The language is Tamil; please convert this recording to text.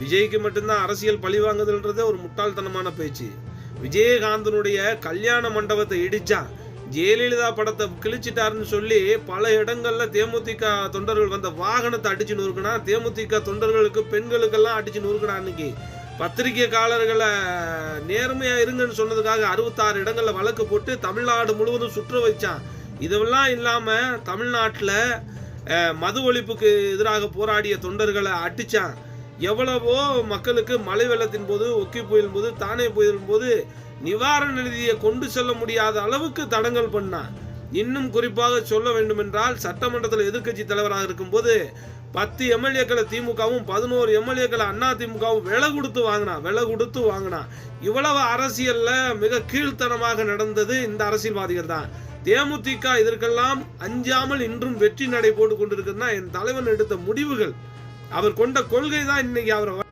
விஜய்க்கு மட்டும்தான் அரசியல் பழி வாங்குதல்ன்றதே ஒரு முட்டாள்தனமான பேச்சு. விஜயகாந்தனுடைய கல்யாண மண்டபத்தை இடிச்சான் ஜெயலலிதா படத்தை கிழிச்சிட்டாருன்னு சொல்லி பல இடங்கள்ல தேமுதிக தொண்டர்கள் வந்த வாகனத்தை அடிச்சு நொறுக்கினா தேமுதிக தொண்டர்களுக்கு பெண்களுக்கெல்லாம் அடிச்சு நொறுக்கினா அன்னைக்கு. பத்திரிகைக்காரர்களை நேர்மையா இருங்கன்னு சொன்னதுக்காக அறுபத்தாறு இடங்கள்ல வழக்கு போட்டு தமிழ்நாடு முழுவதும் சுற்ற வச்சான். இதெல்லாம் இல்லாம தமிழ்நாட்டில் மது ஒழிப்புக்கு எதிராக போராடிய தொண்டர்களை அடிச்சான். எவ்வளவோ மக்களுக்கு மழை வெள்ளத்தின் போது ஒக்கி புயலின் போது தானே புயலின் போது நிவாரண நிதியை கொண்டு செல்ல முடியாத அளவுக்கு தடங்கல் பண்ணான். இன்னும் குறிப்பாக சொல்ல வேண்டுமென்றால் சட்டமன்றத்தில் எதிர்க்கட்சி தலைவராக இருக்கும்போது பத்து எம்எல்ஏக்களை திமுகவும் பதினோரு எம்எல்ஏக்களை அண்ணா திமுகவும் விலை கொடுத்து வாங்கினா விலை கொடுத்து வாங்கினா இவ்வளவு அரசியல்ல மிக கீழ்த்தனமாக நடந்தது இந்த அரசியல்வாதிகள் தான். தேமுதிக இதற்கெல்லாம் அஞ்சாமல் இன்றும் வெற்றி நடை போட்டு கொண்டிருக்குதுன்னா என் தலைவன் எடுத்த முடிவுகள் அவர் கொண்ட கொள்கை தான் இன்னைக்கு அவரை